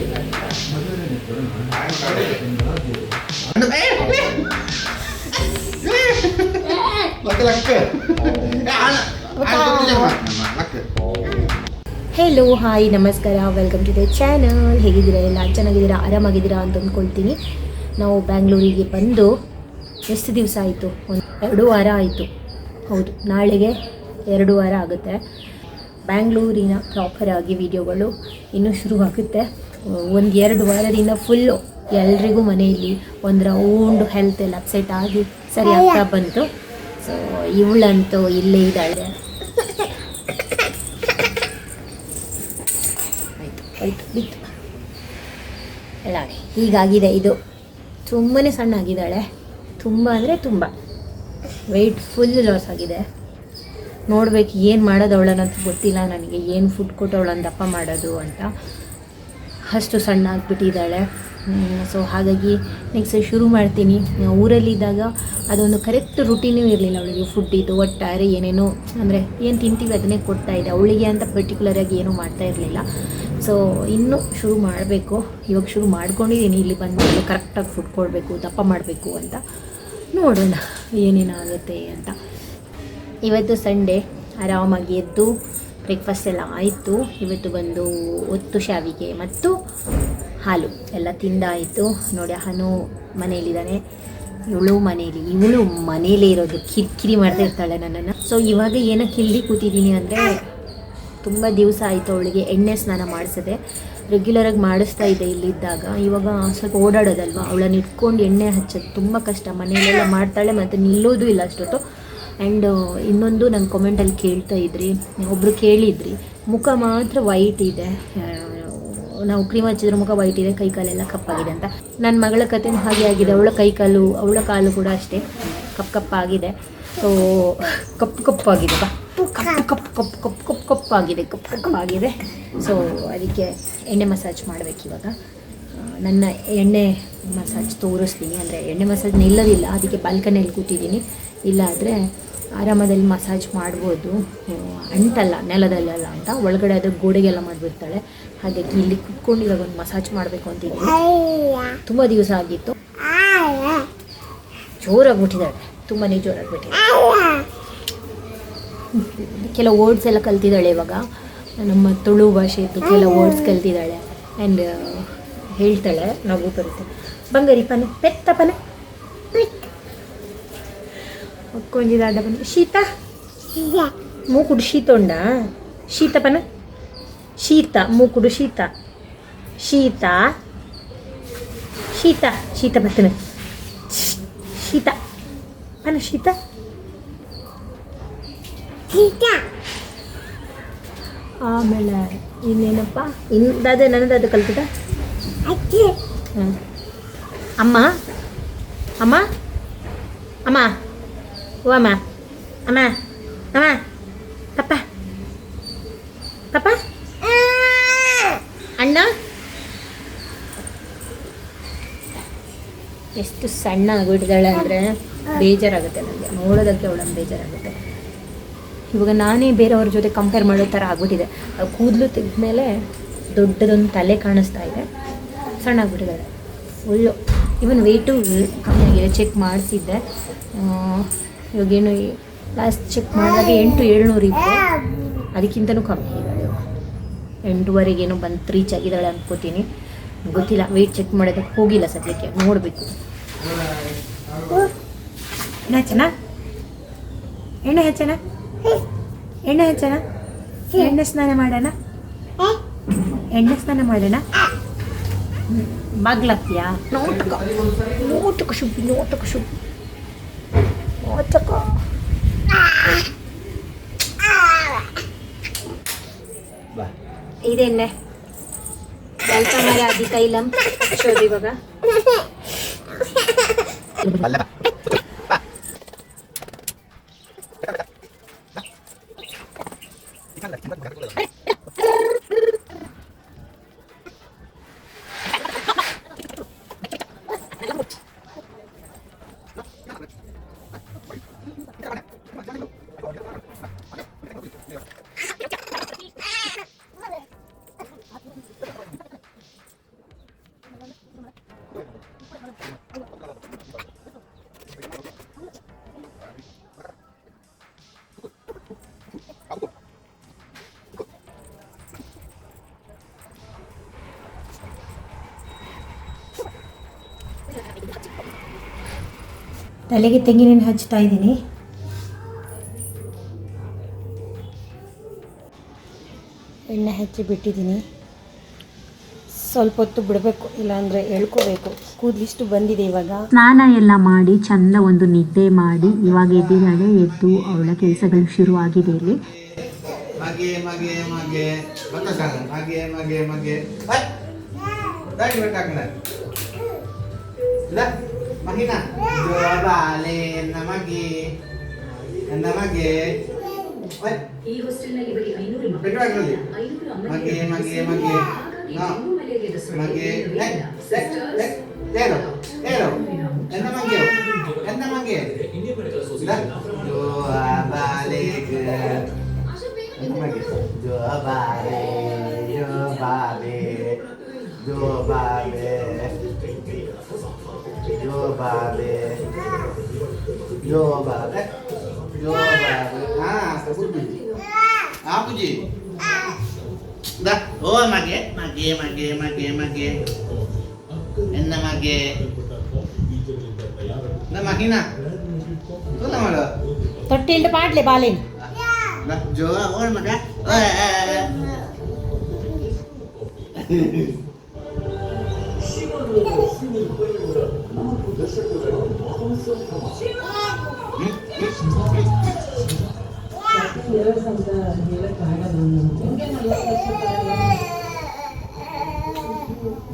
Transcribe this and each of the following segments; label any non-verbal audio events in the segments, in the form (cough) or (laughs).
Hello hi ನಮಸ್ಕಾರ welcome to the channel ಹೇಗಿದ್ದೀರಾ ಎಲ್ಲ? ಚೆನ್ನಾಗಿದ್ದೀರಾ? ಆರಾಮಾಗಿದ್ದೀರಾ ಅಂತ ಅಂದ್ಕೊಳ್ತೀನಿ. ನಾವು ಬ್ಯಾಂಗ್ಳೂರಿಗೆ ಬಂದು ಎಷ್ಟು ದಿವಸ ಆಯಿತು? ಒಂದು ಎರಡು ವಾರ ಆಯಿತು. ಹೌದು, ನಾಳೆಗೆ ಎರಡು ವಾರ ಆಗುತ್ತೆ. ಬ್ಯಾಂಗ್ಳೂರಿನ ಪ್ರಾಪರಾಗಿ ವಿಡಿಯೋಗಳು ಇನ್ನೂ ಶುರುವಾಗುತ್ತೆ. ಒಂದು ಎರಡು ವಾರದಿಂದ ಫುಲ್ಲು ಎಲ್ರಿಗೂ ಮನೆಯಲ್ಲಿ ಒಂದು ರೌಂಡ್ ಹೆಲ್ತ್ ಎಲ್ಲ ಅಪ್ಸೆಟ್ ಆಗಿ ಸರಿ ಆಗ್ತಾ ಬಂತು. ಸೊ ಇವಳಂತೂ ಇಲ್ಲೇ ಇದ್ದಾಳೆ. ಆಯಿತು ಆಯಿತು ಬಿತ್ತು. ಹೀಗಾಗಿದೆ ಇದು. ತುಂಬಾ ಸಣ್ಣ ಆಗಿದ್ದಾಳೆ ತುಂಬ ಅಂದರೆ ತುಂಬ. ವೆಯ್ಟ್ ಫುಲ್ ಲಾಸ್ ಆಗಿದೆ. ನೋಡ್ಬೇಕು ಏನು ಮಾಡೋದು ಅವಳನ್ನಂತ ಗೊತ್ತಿಲ್ಲ. ನನಗೆ ಏನು ಫುಡ್ ಕೊಟ್ಟು ಅವಳನ್ನು ದಪ್ಪ ಮಾಡೋದು ಅಂತ. ಅಷ್ಟು ಸಣ್ಣ ಆಗಿಬಿಟ್ಟಿದ್ದಾಳೆ. ಸೊ ಹಾಗಾಗಿ ನೆಕ್ಸ್ಟ್ ಶುರು ಮಾಡ್ತೀನಿ. ಊರಲ್ಲಿದ್ದಾಗ ಅದೊಂದು ಕರೆಕ್ಟ್ ರುಟೀನೂ ಇರಲಿಲ್ಲ ಅವಳಿಗೆ. ಫುಡ್ಡಿದ್ದು ಒಟ್ಟಾರೆ ಏನೇನೋ, ಅಂದರೆ ಏನು ತಿಂತೀವಿ ಅದನ್ನೇ ಇದೆ ಅವಳಿಗೆ ಅಂತ ಪರ್ಟಿಕ್ಯುಲರಾಗಿ ಏನೂ ಮಾಡ್ತಾ ಇರಲಿಲ್ಲ. ಸೊ ಇನ್ನೂ ಶುರು ಮಾಡಬೇಕು. ಇವಾಗ ಶುರು ಮಾಡ್ಕೊಂಡಿದ್ದೀನಿ. ಇಲ್ಲಿ ಬಂದು ಕರೆಕ್ಟಾಗಿ ಫುಡ್ ಕೊಡಬೇಕು, ದಪ್ಪ ಮಾಡಬೇಕು ಅಂತ. ನೋಡೋಣ ಏನೇನಾಗುತ್ತೆ ಅಂತ. ಇವತ್ತು ಸಂಡೇ ಆರಾಮಾಗಿ ಎದ್ದು ಬ್ರೇಕ್ಫಾಸ್ಟ್ ಎಲ್ಲ ಆಯಿತು. ಇವತ್ತು ಬಂದು ಒತ್ತು ಶಾವಿಗೆ ಮತ್ತು ಹಾಲು. ಎಲ್ಲ ತಿಂದಾಯಿತು. ನೋಡಿ ಹನು ಮನೆಯಲ್ಲಿದ್ದಾನೆ. ಇವಳು ಮನೇಲಿ ಇವಳು ಮನೇಲೇ ಇರೋದು. ಕಿರಿಕಿರಿ ಮಾಡ್ತಾ ಇರ್ತಾಳೆ ನನ್ನನ್ನು. ಸೊ ಇವಾಗ ಏನಕ್ಕೆ ಇಲ್ಲಿ ಕೂತಿದ್ದೀನಿ ಅಂದರೆ, ತುಂಬ ದಿವಸ ಆಯಿತು ಅವಳಿಗೆ ಎಣ್ಣೆ ಸ್ನಾನ ಮಾಡಿಸಿದೆ. ರೆಗ್ಯುಲರಾಗಿ ಮಾಡಿಸ್ತಾ ಇದೆ ಇಲ್ಲಿದ್ದಾಗ. ಇವಾಗ ಸ್ವಲ್ಪ ಓಡಾಡೋದಲ್ವ? ಅವಳನ್ನು ಇಟ್ಕೊಂಡು ಎಣ್ಣೆ ಹಚ್ಚೋದು ತುಂಬ ಕಷ್ಟ. ಮನೆಯಲ್ಲೆಲ್ಲ ಮಾಡ್ತಾಳೆ ಮತ್ತು ನಿಲ್ಲೋದು ಇಲ್ಲ ಅಷ್ಟೊತ್ತು. ಆ್ಯಂಡ್ ಇನ್ನೊಂದು ನನ್ನ ಕಾಮೆಂಟಲ್ಲಿ ಕೇಳ್ತಾ ಇದ್ರಿ ಒಬ್ಬರು ಕೇಳಿದ್ರಿ, ಮುಖ ಮಾತ್ರ ವೈಟ್ ಇದೆ ನಾವು ಕ್ರೀಮ್ ಹಚ್ಚಿದ್ರೆ ಮುಖ ವೈಟ್ ಇದೆ, ಕೈ ಕಾಲೆಲ್ಲ ಕಪ್ಪಾಗಿದೆ ಅಂತ. ನನ್ನ ಮಗಳ ಕಥೆನೂ ಹಾಗೆ ಆಗಿದೆ, ಅವಳ ಕೈ ಕಾಲು, ಅವಳ ಕಾಲು ಕೂಡ ಅಷ್ಟೇ ಕಪ್ ಕಪ್ಪಾಗಿದೆ ಸೊ ಕಪ್ಪು ಕಪ್ಪಾಗಿದೆ ಬಾ. ಕಪ್ಪು ಕಪ್ಪು ಕಪ್ಪು ಕಪ್ಪು ಕಪ್ಪು ಕಪ್ಪಾಗಿದೆ ಕಪ್ಪು ಕಪ್ಪಾಗಿದೆ ಸೊ ಅದಕ್ಕೆ ಎಣ್ಣೆ ಮಸಾಜ್ ಮಾಡಬೇಕು ಇವಾಗ. ನನ್ನ ಎಣ್ಣೆ ಮಸಾಜ್ ತೋರಿಸ್ತೀನಿ, ಅಂದರೆ ಎಣ್ಣೆ ಮಸಾಜ್ ನಿಲ್ಲೋದಿಲ್ಲ ಅದಕ್ಕೆ ಬಾಲ್ಕನಿಯಲ್ಲಿ ಕೂತಿದ್ದೀನಿ. ಇಲ್ಲಾದರೆ ಆರಾಮದಲ್ಲಿ ಮಸಾಜ್ ಮಾಡ್ಬೋದು. ಅಂಟಲ್ಲ, ನೆಲದಲ್ಲೆಲ್ಲ ಅಂತ. ಒಳಗಡೆ ಅದು ಗೋಡೆಗೆಲ್ಲ ಮಾಡಿಬಿಡ್ತಾಳೆ. ಹಾಗಾಗಿ ಇಲ್ಲಿ ಕುತ್ಕೊಂಡು ಇವಾಗ ಒಂದು ಮಸಾಜ್ ಮಾಡಬೇಕು ಅಂತಿದ್ದೀನಿ. ತುಂಬ ದಿವಸ ಆಗಿತ್ತು. ಜೋರಾಗ್ಬಿಟ್ಟಿದ್ದಾಳೆ. ತುಂಬಾ ಜೋರಾಗ್ಬಿಟ್ಟಿದ್ದಾಳೆ. ಕೆಲವು ವರ್ಡ್ಸ್ ಎಲ್ಲ ಕಲ್ತಿದ್ದಾಳೆ ಇವಾಗ. ನಮ್ಮ ತುಳು ಭಾಷೆದು ಕೆಲವು ವರ್ಡ್ಸ್ ಕಲ್ತಿದ್ದಾಳೆ. ಆ್ಯಂಡ್ ಹೇಳ್ತಾಳೆ. ನಗು ಬರುತ್ತೆ. ಬಂಗಾರಿ ಪನೆ, ಪೆತ್ತ ಅಡ್ಡ ಬನ್ನಿ. ಶೀತ? ಮೂಕುಡು ಶೀತ ಉಂಡ? ಶೀತ ಪನ? ಶೀತ ಮೂಕುಡು ಶೀತ. ಶೀತ? ಶೀತ ಶೀತ ಬರ್ತನೆ. ಶೀತ. ಪನ ಶೀತ? ಆಮೇಲೆ ಇನ್ನೇನಪ್ಪ? ಇನ್ನದೇ ನನ್ನದಾದ ಕಲ್ತಿದ್ದ ಹ್ಞೂ ಅಮ್ಮ? ಅಮ್ಮ? ಅಮ್ಮ? ಓ ಅಮ್ಮ ಅಮ್ಮ ಅಮ್ಮ ಪಪ್ಪ ಪಪ್ಪ ಅಣ್ಣ ಎಷ್ಟು ಸಣ್ಣ ಆಗ್ಬಿಟ್ಟಿದ್ದಾಳೆ ಅಂದರೆ ಬೇಜಾರಾಗುತ್ತೆ ನನಗೆ. ನೋಡೋದಕ್ಕೆ ಅವಳನ್ನು ಬೇಜಾರಾಗುತ್ತೆ. ಇವಾಗ ನಾನೇ ಬೇರೆಯವ್ರ ಜೊತೆ ಕಂಪೇರ್ ಮಾಡೋ ಥರ ಆಗ್ಬಿಟ್ಟಿದೆ. ಕೂದಲು ತೆಗೆದ್ಮೇಲೆ ದೊಡ್ಡದೊಂದು ತಲೆ ಕಾಣಿಸ್ತಾ ಇದೆ. ಸಣ್ಣ ಆಗ್ಬಿಟ್ಟಿದ್ದಾಳೆ ಫುಲ್ಲು ಇವನ್ ವೆಯ್ಟು ಕಮ್ಮಿ ಆಗಿದೆ. ಚೆಕ್ ಮಾಡಿಸಿದ್ದೆ. ಇವಾಗೇನು ಲಾಸ್ಟ್ ಚೆಕ್ ಮಾಡಿದಾಗ ಎಂಟು ಏಳ್ನೂರು ಇತ್ತು. ಅದಕ್ಕಿಂತನೂ ಕಮ್ಮಿ. ಇದ್ದಾಳೆ. ಎಂಟುವರೆಗೇನೋ ಬಂದು ರೀಚ್ ಆಗಿದ್ದಾಳೆ ಅನ್ಕೋತೀನಿ. ಗೊತ್ತಿಲ್ಲ ವೆಯ್ಟ್ ಚೆಕ್ ಮಾಡೋದಕ್ಕೆ ಹೋಗಿಲ್ಲ ಸದ್ಯಕ್ಕೆ. ನೋಡಬೇಕು. ಎಣ್ಣೆ ಹಚ್ಚನ? ಎಣ್ಣೆ ಹಚ್ಚನ? ಎಣ್ಣೆ ಹಚ್ಚನ? ಎಣ್ಣೆ ಸ್ನಾನ ಮಾಡೋಣ? ಎಣ್ಣೆ ಸ್ನಾನ ಮಾಡೋಣ? ಬಾಗ್ಲಾಕ್ತಿಯಾ ನೋಟಕ ನೋಟಕ ಶುಭಿ ನೋಟಕ ಶುಬ್ಬಿ ನೋಟಕ Ba. ಇದೆಣ್ಣೆ ಮರ ಅದಿ ತೈಲಂ ಹಚ್ಚೋದು ಇವಾಗ ತಲೆಗೆ ತೆಂಗಿನ ಹಚ್ತಾ ಇದ್ದೀನಿ? ಎಣ್ಣೆ ಹಚ್ಚಿ ಬಿಟ್ಟಿದ್ದೀನಿ. ಸ್ವಲ್ಪ ಹೊತ್ತು ಬಿಡಬೇಕು ಇಲ್ಲಾಂದರೆ ಎಳ್ಕೋಬೇಕು. ಕೂದಲಿಷ್ಟು ಬಂದಿದೆ ಇವಾಗ. ಸ್ನಾನ ಎಲ್ಲ ಮಾಡಿ ಚಂದ ಒಂದು ನಿದ್ದೆ ಮಾಡಿ ಇವಾಗ ಎದ್ದಿದ್ದಾಳೆ ಎದ್ದು ಅವಳ ಕೆಲಸಗಳು ಶುರುವಾಗಿದೆ ಇಲ್ಲಿ. ಮಗೆ ಮಗೆ ಮಗೆ ಮಗೆ ಮಗೆ ಮಗೆ ಹೈ ದಾಗಿ ಬೇಕಾಕಣ ಇಲ್ಲ ಮಹಿನಾ ಜೋಬಾಲೆ ನಮಗೆ ನಮಗೆ ಹೈ ಈ ಹಾಸ್ಟೆಲ್ನಲ್ಲಿ ಬರೀ ಐನೂರು ಮಕ್ಕಳು ಬೆಟ್ಟವಾಗಲಿ ಐನೂರು ಮಗೆ ಅಮ್ಮನಿಯರು ಮಗೆ ಮಗೆ ಹಾಗಾಗಿ ಹಾ ಜಮ್ಮು ಮಲೇರಿಯಾದ ಮಗೆ ಸೊಳ್ಳೆಗಳು ಏ, ಇಲ್ಲ. ಏ, ಏ, ಏರು ಏರು ಎಂದ ಮಗೆ ಎಂದ ಮಗೆ ಇಲ್ಲ ಜೋಬಾಲೆ ನಮಗೆ ಜೋಬಾಲೆ ಜೋಬಾಲೆ vabbè io vabbè io vabbè ah stai pure qui ah oh ma che ma che ma che ma che ma che enna ma che la macchina cosa ma lo tutti il departe le balen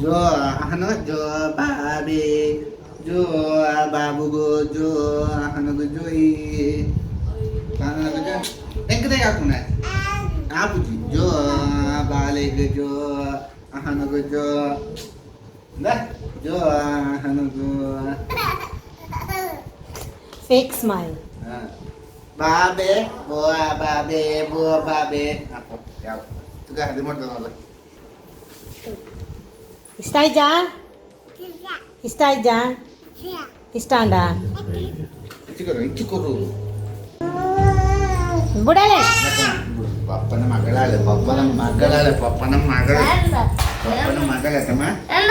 জো আহন, জো বাবে, জো বাবু গো, জো আহন গো, জোই। কান গো জো এক দেখ কোন আপুজি জো বালে গো, জো আহন গো, জো। না জো আহন Fake smile. ಬಾಬೆ ಬೋವ ಬಾಬೆ ಬೋವ ಬಾಬೆ ಹಾಕು ಯಾವ ತುಗ ಅದು ಮಾಡ್ತಾನಲ್ಲ ಇಷ್ಟ ಆಯ್ತಾ ಇಷ್ಟ ಆಯ್ತಾ ಇಷ್ಟ ಅಂಡ ಚಿಕ್ಕರು ಚಿಕ್ಕರು ಬಿಡಲೆ ಪಪ್ಪನ ಮಗಳಾಳೆ ಪಪ್ಪನ ಮಗಳಾಳೆ ಪಪ್ಪನ ಮಗಳ ಪಪ್ಪನ ಮಗಳಾಕಮ್ಮ ಎಲ್ಲ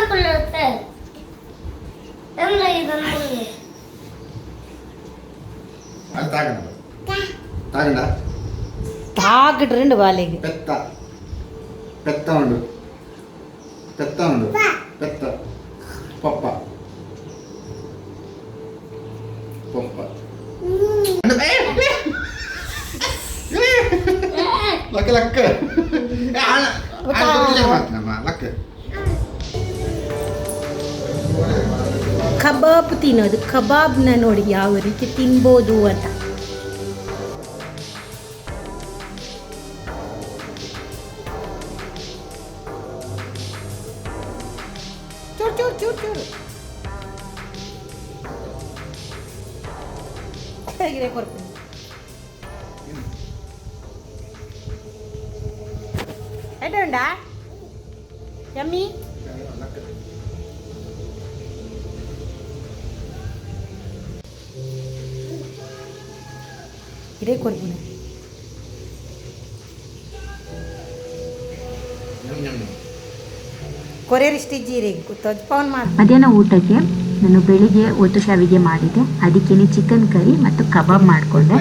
అది తాగండి తాగండా తాగడు రెండు బాలేగి పెత్త పెత్త ఉండు పెత్త ఉండు పెత్త పప్ప పప్ప లక్క లక్క లక్క ಕಬಾಬ್ ತಿನ್ನೋದು ಕಬಾಬ್ನ ನೋಡಿ ಯಾವ ರೀತಿ ತಿನ್ಬೋದು ಅಂತ ಚೂರು ಚೂರು ಚೂರು ಚೂರು ಹೇಗಿದೆ ಕೊರ್ಕು ಎಡುಂಡಾ ಯಮ್ಮಿ ಇದೇ ಕೊರ್ಗುಣ ಕೊರಿಯರ್ ಇಜ್ಜಿರಿ ತೊಜ್ಪವನ್ ಮಾಡಿ ಮಧ್ಯಾಹ್ನ ಊಟಕ್ಕೆ ನಾನು ಬೆಳಿಗ್ಗೆ ಒತ್ತು ಶಾವಿಗೆ ಮಾಡಿದ್ದೆ. ಅದಕ್ಕೇನೆ ಚಿಕನ್ ಕರಿ ಮತ್ತು ಕಬಾಬ್ ಮಾಡಿಕೊಂಡೆ.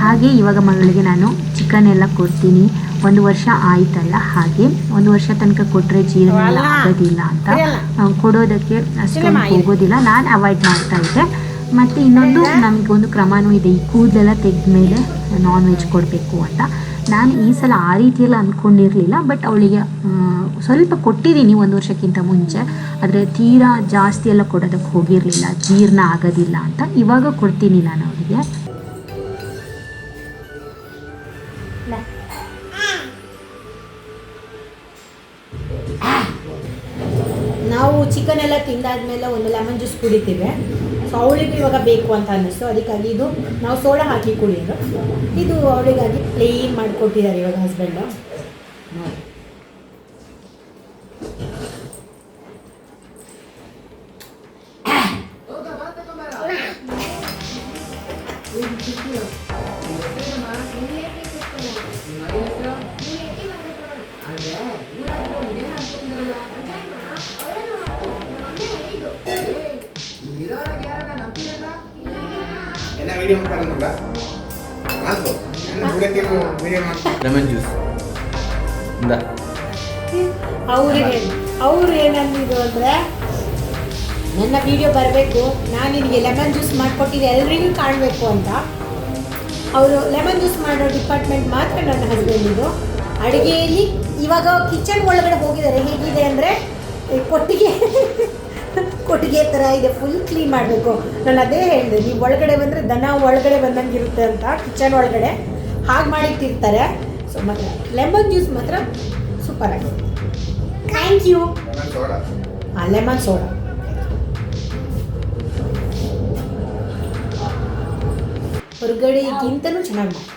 ಹಾಗೆ ಇವಾಗ ಮಗಳಿಗೆ ನಾನು ಚಿಕನ್ ಎಲ್ಲ ಕೊಡ್ತೀನಿ. ಒಂದು ವರ್ಷ ಆಯ್ತಲ್ಲ ಹಾಗೆ ಒಂದು ವರ್ಷ ತನಕ ಕೊಟ್ಟರೆ ಜೀರ್ಣ ಎಲ್ಲ ಆಗೋದಿಲ್ಲ ಅಂತ. ಕೊಡೋದಕ್ಕೆ ಅಷ್ಟೊಂದು ಹೋಗೋದಿಲ್ಲ. ನಾನು ಅವಾಯ್ಡ್ ಮಾಡ್ತಾ ಇದ್ದೆ. ಮತ್ತು ಇನ್ನೊಂದು ನಮಗೊಂದು ಕ್ರಮನೂ ಇದೆ. ಈ ಕೂದಲೆಲ್ಲ ತೆಗೆದ ಮೇಲೆ ನಾನ್ ವೆಜ್ ಕೊಡಬೇಕು ಅಂತ. ನಾನು ಈ ಸಲ ಆ ರೀತಿಯೆಲ್ಲ ಅಂದ್ಕೊಂಡಿರಲಿಲ್ಲ ಬಟ್ ಅವಳಿಗೆ ಸ್ವಲ್ಪ ಕೊಟ್ಟಿದ್ದೀನಿ ಒಂದು ವರ್ಷಕ್ಕಿಂತ ಮುಂಚೆ. ಆದರೆ ತೀರಾ ಜಾಸ್ತಿ ಎಲ್ಲ ಕೊಡೋದಕ್ಕೆ ಹೋಗಿರಲಿಲ್ಲ, ಜೀರ್ಣ ಆಗೋದಿಲ್ಲ ಅಂತ. ಇವಾಗ ಕೊಡ್ತೀನಿ ನಾನು ಅವಳಿಗೆ. ನಾವು ಚಿಕನ್ ಎಲ್ಲ ತಿಂದಾದ್ಮೇಲೆ ಒಂದು ಲೆಮನ್ ಜ್ಯೂಸ್ ಕುಡಿತೀವಿ. ಸೊ ಅವಳಿಗೂ ಇವಾಗ ಬೇಕು ಅಂತ ಅನ್ನಿಸ್ತು. ಅದಕ್ಕಾಗಿ ಇದು ನಾವು ಸೋಡಾ ಹಾಕಿ ಕುಡಿಯೋದು. ಇದು ಅವಳಿಗಾಗಿ ಪ್ಲೇನ್ ಮಾಡಿಕೊಟ್ಟಿದ್ದಾರೆ ಇವಾಗ ಹಸ್ಬೆಂಡು ಲೆಮನ್ ಜ್ಯೂಸ್ ಇಂದ ಅವ್ರು ಅವ್ರು ಏನಂದಿದ್ರು ಅಂದರೆ ನನ್ನ ವಿಡಿಯೋ ಬರಬೇಕು ನಾನು ನಿನಗೆ ಲೆಮನ್ ಜ್ಯೂಸ್ ಮಾಡಿಕೊಟ್ಟಿದ್ದು ಎಲ್ರಿಗೂ ಕಾಣಬೇಕು ಅಂತ. ಅವರು ಲೆಮನ್ ಜ್ಯೂಸ್ ಮಾಡೋ ಡಿಪಾರ್ಟ್ಮೆಂಟ್ ಮಾತ್ರ ನನ್ನ ಹಸ್ಬೆಂಡಿದು ಅಡುಗೆಯಲ್ಲಿ ಇವಾಗ ಕಿಚನ್ ಒಳಗಡೆ ಹೋಗಿದ್ದಾರೆ ಹೇಗಿದೆ ಅಂದರೆ ಕೊಟ್ಟಿಗೆ. (laughs) ಕೊಟ್ಟಿಗೆ ಥರ ಇದೆ ಫುಲ್ ಕ್ಲೀನ್ ಮಾಡಬೇಕು. ನಾನು ಅದೇ ಹೇಳಿದೆ ನೀವು ಒಳಗಡೆ ಬಂದರೆ ದನ ಒಳಗಡೆ ಬಂದಂಗೆ ಇರುತ್ತೆ ಅಂತ ಕಿಚನ್ ಒಳಗಡೆ. ಹಾಗೆ ಮಾಡಿಟ್ಟಿರ್ತಾರೆ. ಸೊ ಮಾತ್ರ ಲೆಮನ್ ಜ್ಯೂಸ್ ಮಾತ್ರ ಸೂಪರ್ ಆಗಿದೆ ಥ್ಯಾಂಕ್ ಯು ಲೆಮನ್ ಸೋಡಾ ಹಾಂ ಲೆಮನ್ ಸೋಡಾ ಹೊರಗಡೆಗಿಂತನೂ ಚೆನ್ನಾಗಿ ಮಾಡಿ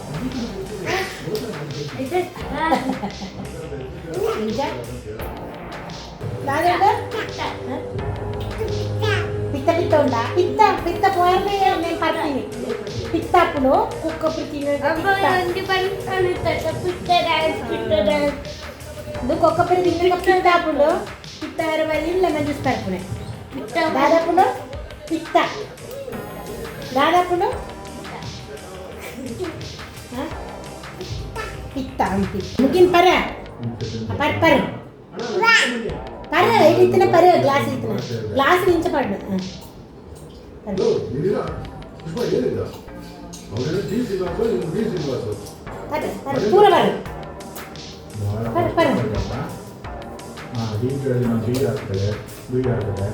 ఇంకా పిత్త పిత్త ఉందా పిత్త పిత్త పోయాలి నేను పట్టింది పిత్త అప్పుడు కుక్క నువ్వు ఒక్కప్పుడు తిన్న పిత్త అప్పుడు పిత్త ఇరవై లెమన్ చూస్తారు దాదాపులో పిత్త దాదాపులో ಪಿತ್ತ ಅಂತಿ ಮುಗಿನ ಪರ ಪರ್ ಪರ್ ಪರ ಇಲ್ಲಿತ್ತಿನ ಪರ ಗ್ಲಾಸ್ ಇತ್ತಿನ ಗ್ಲಾಸ್ ನಿಂಚ ಪಡ್ಡು ಪೂರ ಬರ ಪರ ಪರ ಬೀಜದಲ್ಲಿ ನಾವು ಬೀಜ ಹಾಕ್ತೇವೆ ಬೀಜ ಹಾಕ್ತೇವೆ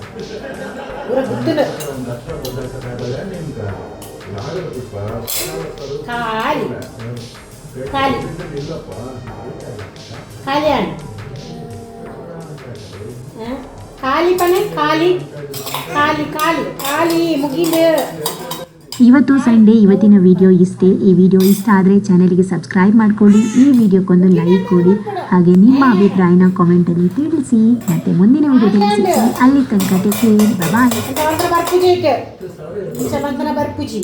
ಒಂದು ಲಕ್ಷ ಒಂದು ಲಕ್ಷ ಕಾಯಿಪಲ್ಲೆ ನಿಮ್ಗೆ ಯಾರು ಕಾಯಿ ಖಾಲಿ. ಖಾಲಿ ಖಾಲಿ ಪನೆ ಖಾಲಿ. ಇವತ್ತು ಸಂಡೇ ಇವತ್ತಿನ ವಿಡಿಯೋ ಇಷ್ಟೇ. ಈ ವಿಡಿಯೋ ಇಷ್ಟ ಆದರೆ ಚಾನಲ್ಗೆ ಸಬ್ಸ್ಕ್ರೈಬ್ ಮಾಡ್ಕೊಳ್ಳಿ. ಈ ವಿಡಿಯೋಕ್ಕೊಂದು ಲೈಕ್ ಕೊಡಿ. ಹಾಗೆ ನಿಮ್ಮ ಅಭಿಪ್ರಾಯನ ಕಾಮೆಂಟಲ್ಲಿ ತಿಳಿಸಿ. ಮತ್ತೆ ಮುಂದಿನ ವಿಡಿಯೋದಲ್ಲಿ ಸಿಗ್ತೀನಿ. ಅಲ್ಲಿ ತನಕ ಬಾಯ್ ಬರ್ಪೂಜಿ